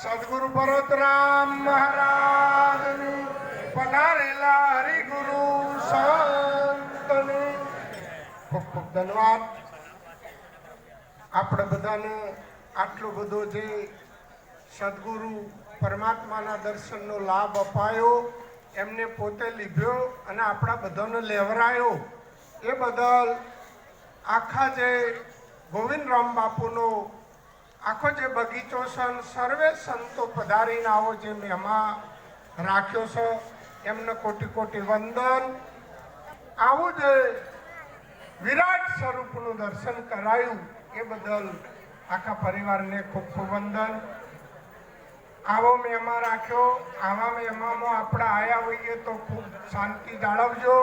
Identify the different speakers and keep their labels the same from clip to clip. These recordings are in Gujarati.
Speaker 1: સદગુરુ પર્વતરામ મહારાજ પધારેલા હરિગુરુ સંતનું. ખૂબ ખૂબ ધન્યવાદ. આપણે બધાને આટલો બધો જે સદગુરુ પરમાત્માના દર્શનનો લાભ અપાયો, એમને પોતે લીધ્યો અને આપણા બધાને લેવરાયો. એ બદલ આખા જે ગોવિંદ રામ બાપુનો આખો જે બગીચો છે સર્વે સંતો પધારીને આવો જે મહેમા રાખ્યો છે, એમને કોટી કોટી વંદન. આવું જે વિરાટ સ્વરૂપનું દર્શન કરાયું, એ બદલ આખા પરિવારને ખૂબ ખૂબ વંદન. આવો મહેમા રાખ્યો, આવા મહેમામાં આપણે આવ્યા હોઈએ તો ખૂબ શાંતિ જાળવજો.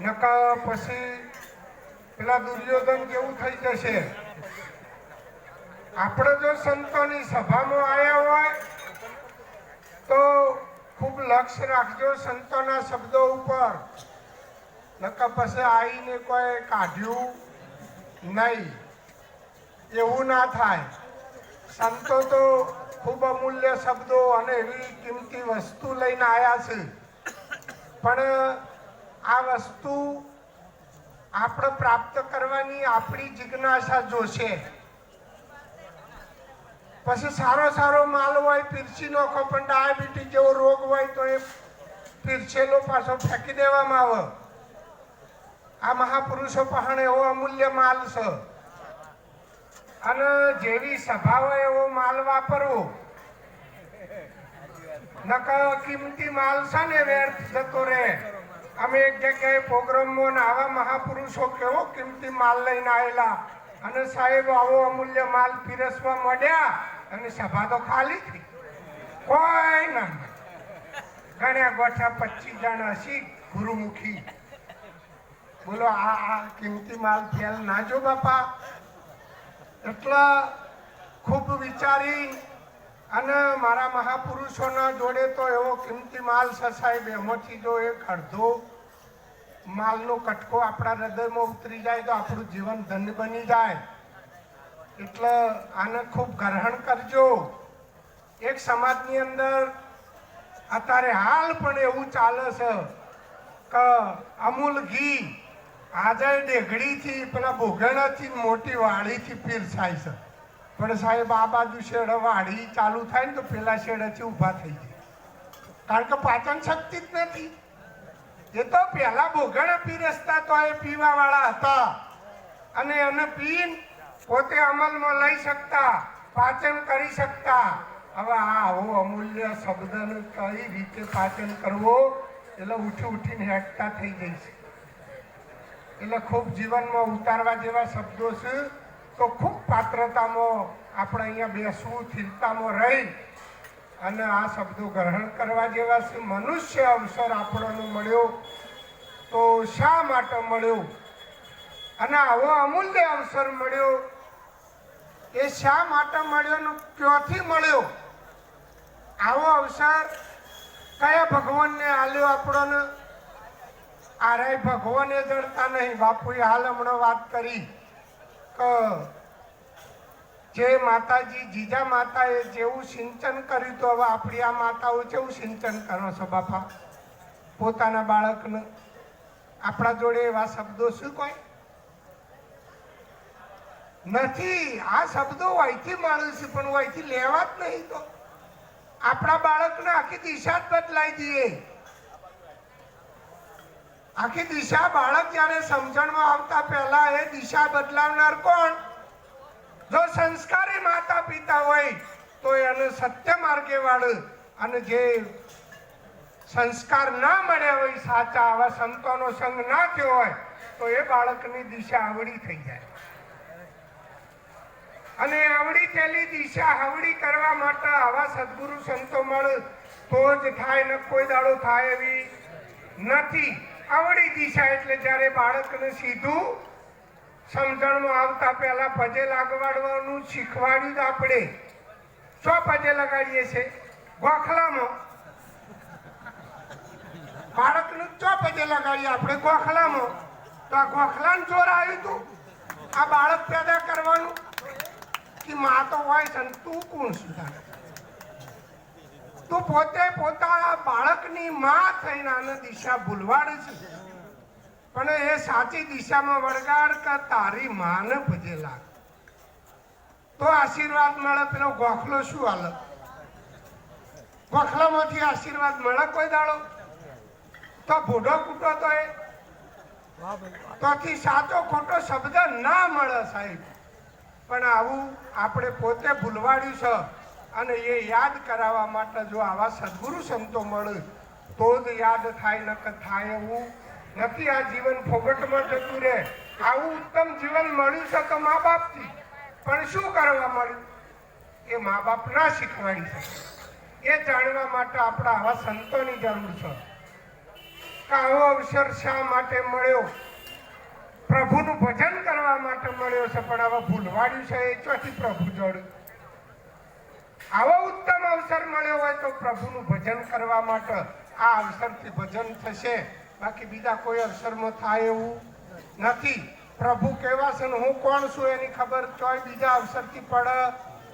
Speaker 1: નકા પછી પેલા દુર્યોધન કેવું થઈ જશે. આપણે જો સંતોની સભામાં આવ્યા હોય, તો ખૂબ લક્ષ્ય રાખજો સંતોના શબ્દો ઉપર. નકર પછી આવીને કોઈ કાઢ્યું નહીં. એવું ના થાય. સંતો તો ખૂબ અમૂલ્ય શબ્દો અને એવી કિંમતી વસ્તુ લઈને આવ્યા છે. પણ આ વસ્તુ આપણે પ્રાપ્ત કરવાની આપણી જિજ્ઞાસા જોશે. પછી સારો સારો માલ હોય પીરસી નાખો પણ ડાયાબિટીસ જેવો રોગ હોય તો એ પીરસેલો પાછો ફેંકી દેવામાં આવે. આ મહાપુરુષો પણ એવો અમૂલ્ય માલ છે. અને જેવી સભા હોય એવો માલ વાપરવો. નકર કિંમતી માલ છે ને વ્યર્થ જતો રહે. અમે એક જગ્યાએ પ્રોગ્રામમાં આવા મહાપુરુષો કેવો કિંમતી માલ લઈને આવેલા અને સાહેબ, આવો અમૂલ્ય માલ પીરસવા મળ્યા અને સભા તો ખાલી થઈ. કોઈ ના ગણ્યા ગોઠા પચીસ જણ હશી ગુરુમુખી. બોલો, આ આ કિંમતી માલ ફેલ ના જો બાપા. એટલા ખૂબ વિચારી અને મારા મહાપુરુષોના જોડે તો એવો કિંમતી માલ છે સાહેબ, એમાંથી જો એક અડધો માલનો કટકો આપણા હૃદયમાં ઉતરી જાય તો આપણું જીવન ધન્ય બની જાય. એટલે આને ખૂબ ગ્રહણ કરજો. એક સમાજની અંદર અત્યારે હાલ પણ એવું ચાલે છે કે અમૂલ ઘી આજે ડેઘડીથી પેલા ભોગણાથી, મોટી વાડીથી પીરસાય છે. પણ સાહેબ, આ બાજુ શેડ વાડી ચાલુ થાય ને તો પેલા શેડેથી ઊભા થઈ જાય. કારણ કે પાચન શક્તિ જ નથી. એ તો પહેલા ભોગણા પીરસતા તો એ પીવા વાળા હતા. અને એને પીન પોતે અમલમાં લઈ શકતા, પાચન કરી શકતા. હવે આ આવો અમૂલ્ય શબ્દને કઈ રીતે પાચન કરવો? એટલે ઉઠી ઉઠીને હેઠતા થઈ જાય છે. એટલે ખૂબ જીવનમાં ઉતારવા જેવા શબ્દો છે. તો ખૂબ પાત્રતામાં આપણે અહીંયા બેસવું, સ્થિરતામાં રહી અને આ શબ્દો ગ્રહણ કરવા જેવા છે. મનુષ્ય અવસર આપણને મળ્યો તો શા માટે મળ્યો? અને આવો અમૂલ્ય અવસર મળ્યો. એ શા માટે મળ્યો ક્યાંથી મળ્યો? આવો અવસર કયા ભગવાનને આલ્યો આપણને? આરાય ભગવાને જડતા નહીં. બાપુએ હાલ હમણાં વાત કરી કે જે માતાજી, જીજા માતાએ જેવું સિંચન કર્યું તો હવે આપણી આ માતાઓ જેવું સિંચન કરો છો બાપા? પોતાના બાળકને આપણા જોડે એવા શબ્દો શું કોઈ? નથી, આ શબ્દો વહીથી મળે છે, પણ વહીથી લેવા જ નહીં તો. આપણા બાળકને આખી દિશા જ બદલાઈ દઈએ. આખી દિશા બાળક જ્યારે સમજણમાં આવતા પહેલા એ દિશા બદલાવનાર કોણ? જો સંસ્કારી માતા પિતા હોય, તો એને સત્ય માર્ગે વાળે અને જે સંસ્કાર ના મળ્યા હોય, સાચા આવા સંતોનો સંગ ના થયો હોય, તો એ બાળકની દિશા આવડી થઈ જાય. અને આવડી થયેલી દિશા આવડી કરવા માટે આવા સદગુરુ સંતો મળે, તો જ થાય, ને કોઈ દાડો થાય એવી નથી. આવડી દિશા એટલે જ્યારે બાળકને સીધું સમજણમાં આવતા પહેલા પજે લગાડવાનું શીખવાડ્યું આપણે. શો પજે લગાડીએ છે? ગોખલામાં. બાળકનું ચો પજે લગાડીએ આપણે? ગોખલામાં. તો આ ગોખલાનું ચોર આવ્યું હતું આ બાળક પેદા કરવાનું? કે માં તો હોય છે તું કોણ સુધાર તું પોતે પોતાના બાળકની માં થઈને આને દિશા ભૂલવાડે છે. પણ એ સાચી દિશામાં વળગાડ કે તારી માને ભજેલા તો આશીર્વાદ મળે, પેલો ગોખલો શું હાલ? ગોખલામાંથી આશીર્વાદ મળે કોઈ દાડો? તો ભૂડો કૂટો તો એ. તોથી સાચો ખોટો શબ્દ ના મળે સાહેબ. પણ આવું આપણે પોતે ભૂલવાડ્યું છે અને એ યાદ કરાવવા માટે જો આવા સદગુરુ સંતો મળે, તો જ યાદ થાય નકર થાય એવું નથી આ જીવન ફોગટમાં જતું રહે. આવું ઉત્તમ જીવન મળ્યું છે તો મા બાપથી. પણ શું કરવા મળ્યું? એ મા બાપ ના શીખવાડી શકે. એ જાણવા માટે આપણા આવા સંતોની જરૂર છે. આવો અવસર શા માટે મળ્યો? પ્રભુનું ભજન કરવા માટે મળ્યો છે, પણ આવા ભૂલવાડ્યું છે, એ ચોથી પ્રભુ જોડ્યું આવો ઉત્તમ અવસર મળ્યો હોય તો પ્રભુનું ભજન કરવા માટે આ અવસરથી ભજન થશે. બાકી બીજા કોઈ અવસરમાં થાય એવું નથી. પ્રભુ કેવા છે હું કોણ છું એની ખબર ચોય બીજા અવસરથી પડે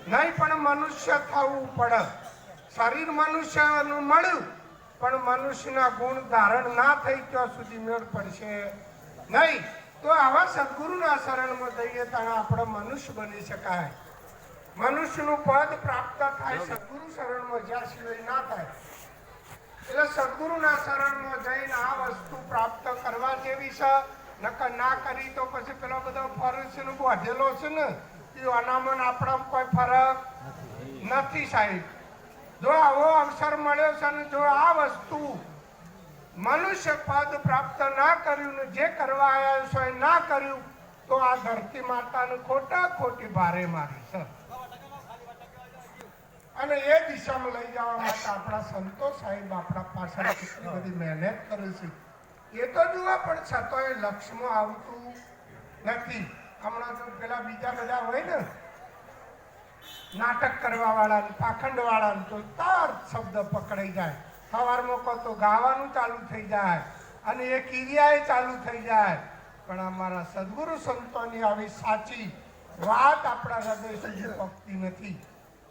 Speaker 1: નહીં, પણ મનુષ્ય થવું પડે શરીર મનુષ્યનું મળ્યું, પણ મનુષ્યના ગુણ ધારણ ના થઈ ત્યાં સુધી મેળ પડશે નહીં. તો આવા સદગુરુના શરણમાં જઈએ ત્યાં આપણે મનુષ્ય બની શકાય. મનુષ્યનું પદ પ્રાપ્ત થાય, સદગુરુ શરણમાં જ્યાં સિવાય ના થાય. એટલે સદગુરુના શરણમાં જઈને આ વસ્તુ પ્રાપ્ત કરવા જેવી છે. નકર ના કરી તો પછી પેલો બધો ફરક છે ને બાંધેલો છે ને, એ અનામન આપણા કોઈ ફરક નથી સાહેબ. જો આવો અવસર મળ્યો છે ને, જો આ વસ્તુ મનુષ્ય પદ પ્રાપ્ત ના કર્યું ને, જે કરવા આવ્યા છો ના કર્યું, તો આ ધરતી માતાને ખોટા ખોટી ભારે મારી છે. અને એ દિશામાં લઈ જવા માટે આપણા સંતો સાહેબ આપણા પાછળ કેટલી બધી મહેનત કરે છે. એ તો જુઓ પણ છતાંય લક્ષ્યમાં આવતું નથી. હમણાં તો પેલા બીજા બધા હોય ને, નાટક કરવા વાળા પાખંડ વાળા તો તાર શબ્દ પકડાઈ જાય. સવારમાં કહો તો ગાવાનું ચાલુ થઈ જાય અને એ ક્રિયાએ ચાલુ થઈ જાય. પણ અમારા સદગુરુ સંતોની આવી સાચી વાત આપણા હૃદય સુધી પકતી નથી.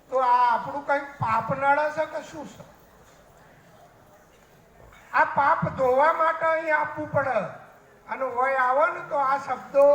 Speaker 1: તો આ આપણું કઈ પાપ નડે છે કે શું છે? આ પાપ ધોવા માટે અહીં આપવું પડે. અને હોય આવો ને તો આ શબ્દો